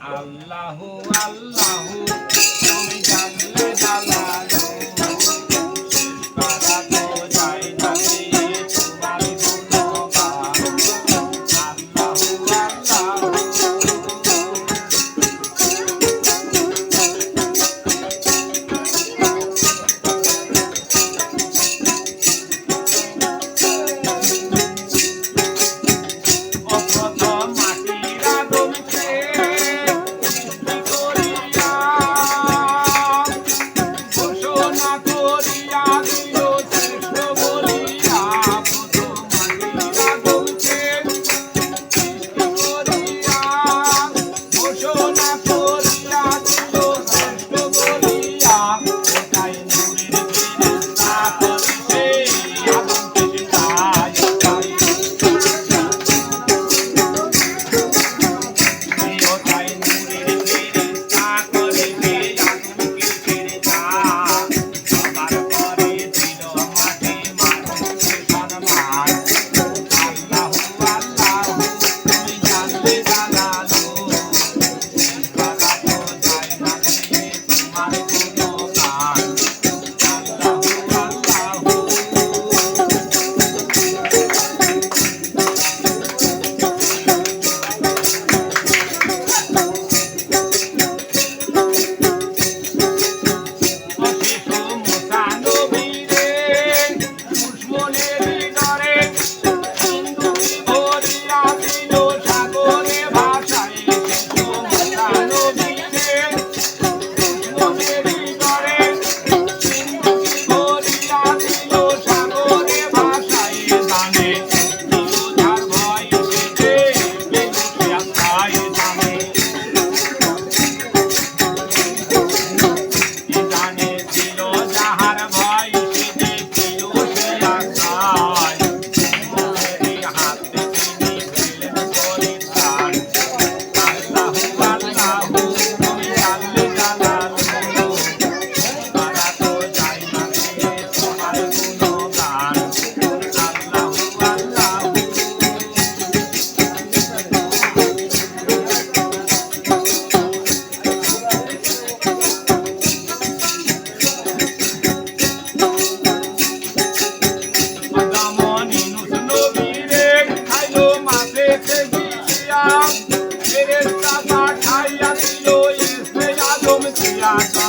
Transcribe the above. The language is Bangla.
আল্লাহু আল্লাহু তুমি জানলে জালাল। Yeah.